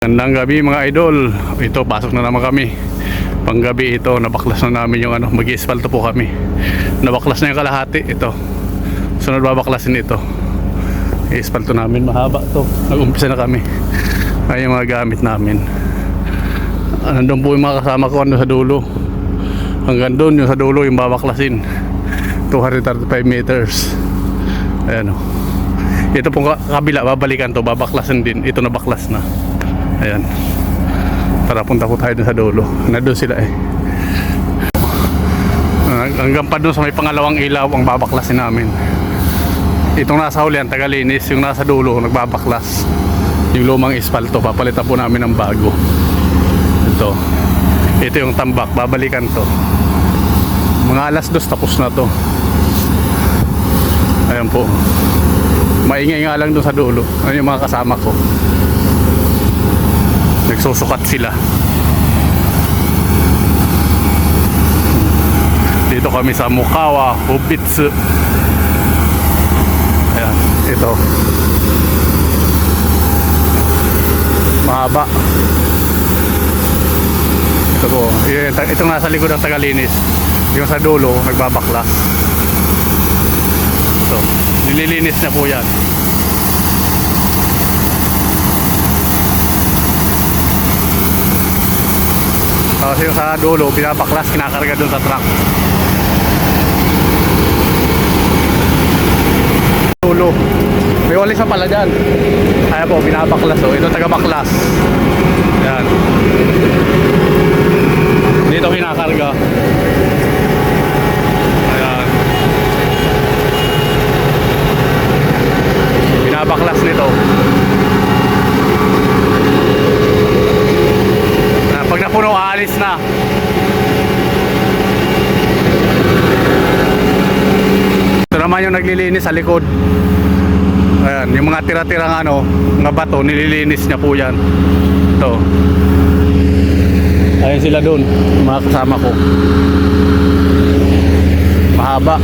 Gandang gabi mga idol. Ito, pasok na naman kami. Panggabi ito, nabaklas na namin yung ano, mag espalto po kami. Nabaklas na yung kalahati, ito. Sunod babaklasin ito. I-espalto namin, mahaba to. Nag-umpisa na kami. Ay yung mga gamit namin. Nandun po yung mga kasama ko ano, sa dulo. Hanggang doon, yung sa dulo, yung babaklasin. 235 meters. Ayan o. Ito pong ka- kabila, babalikan to, babaklasin din. Ito na baklas na. Ayan. Para punta po tayo sa dulo. Nandun sila eh. Ah, Hanggang pa dun sa may pangalawang ilaw ang babaklasin namin. Itong nasa huli ang tagalinis, yung nasa dulo nagbabaklas. Yung lumang espalto, papalitan po namin ng bago. Ito. Ito yung tambak, babalikan to. Mga alas dos tapos na to. Ayan po. Maingay nga lang doon sa dulo. Ano yung mga kasama ko. Nagsusukat sila. Dito kami sa Mukawa, Hubitsu. Ayan, ito. Mahaba. Ito po. Itong nasa likod ng tagalinis. Yung sa dulo, nagbabaklas. Ito. Nililinis na po yan. Tapos yung sa dulo, binabaklas, kinakarga dun sa truck. Dulo. May walis na pala dyan. Kaya po, binabaklas oh. Ito taga-baklas. Yan. Dito kinakarga. Ayan. Binabaklas nito. Ah, Pag napuno, aalis na. Ito naman yung naglilinis sa likod. Ayan, yung mga tira-tirang ano, mga bato, nililinis niya po yan. Ito. Ayun sila doon, mga kasama ko. Mahaba.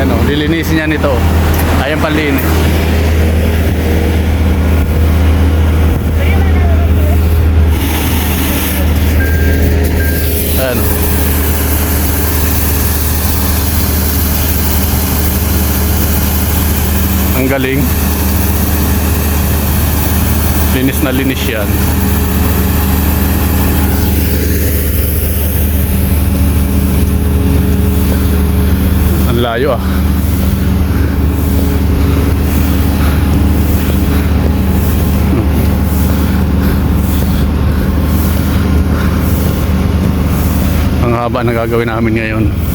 Ayan o, lilinisin niya nito. Ayan panlinis. Galing. Linis na linis yan. Ang layo ah. Ang haba na gagawin namin ngayon.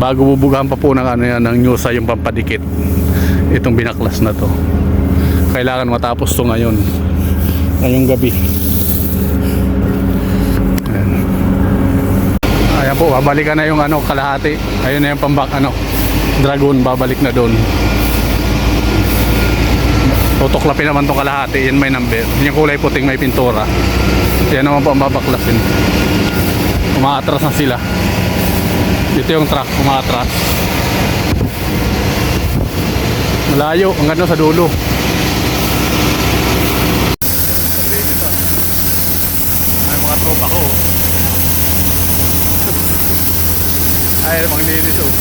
Bago bubugahan pa po ng ano yan, ng nyusa yung pampadikit. Itong binaklas na to. Kailangan matapos to ngayon. Ngayong gabi. Ayan. Ayan po, babalikan na yung ano, kalahati. Ayun na yung pambak, ano, dragon, babalik na doon. Tutuklapin naman tong kalahati, yan may number. Yung kulay puting may pintura. Yan naman po ang babaklasin. Umaatras na sila. Dito yung truck, umaatras. Malayo, hanggang doon sa dulo. Ay, mga tropa ko. Ay, mga linis oh.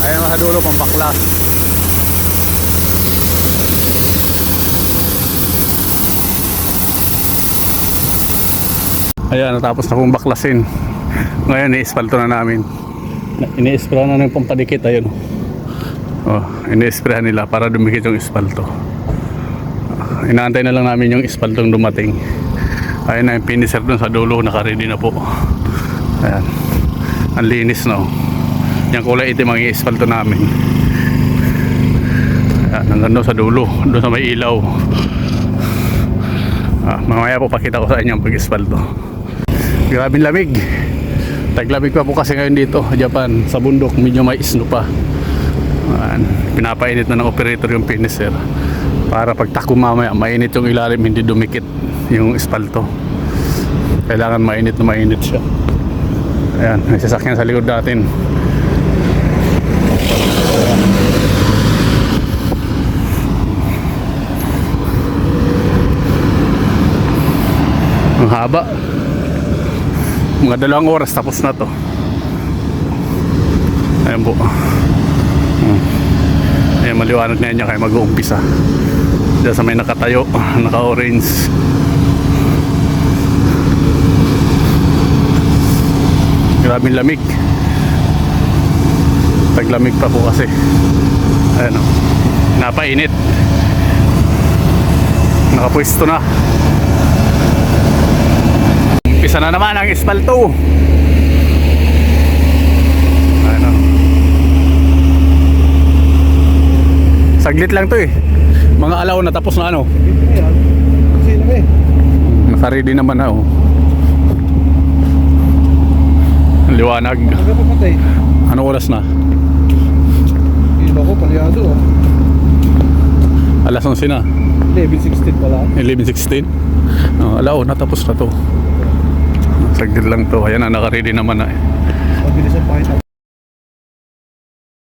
Ayan mga dulo, pampaklas. Ayan, natapos na pong baklasin. Ngayon, i-espalto na namin. Ini-spray na ng pampadikit, ayun. Oh, ini-spray nila para dumikit yung espalto. Inaantay na lang namin yung espaltong dumating. Ayun na yung finisher dun sa dulo, nakaready na po. Ayan. Ang linis no. Yung kulay itim ang espalto namin. Ayan, hanggang doon sa dulo, doon sa may ilaw. Ah, mamaya po pakita ko sa inyo ang pag-espalto grabing lamig. Taglamig pa po kasi ngayon dito Japan. Sa bundok medyo may isno pa. Man, pinapainit na ng operator yung finisher. Para pag takbo mamaya mainit yung ilalim hindi dumikit yung espalto. Kailangan mainit na mainit siya. Ayan may sasakyan sa likod natin. Ang haba. Mga dalawang oras tapos na to. Ayan po. Hmm. Ayan, maliwanag na niya kaya mag-uumpisa. Diyan sa may nakatayo, naka-orange. Grabing lamig. Taglamig pa po kasi. Ayan o. Napainit. Nakapwesto na. Umpisa na naman ang espalto. Ayan o. Saglit lang to eh. Mga alaw na tapos na ano. Nakaready naman na oh. Ang Liwanag. Anong oras na? Iba ko, palyado oh. Alas 11 na. Level 16 pala. 11.16. Oh, alaw, natapos na to. Saglit lang to. Ayan na, nakaready naman na eh.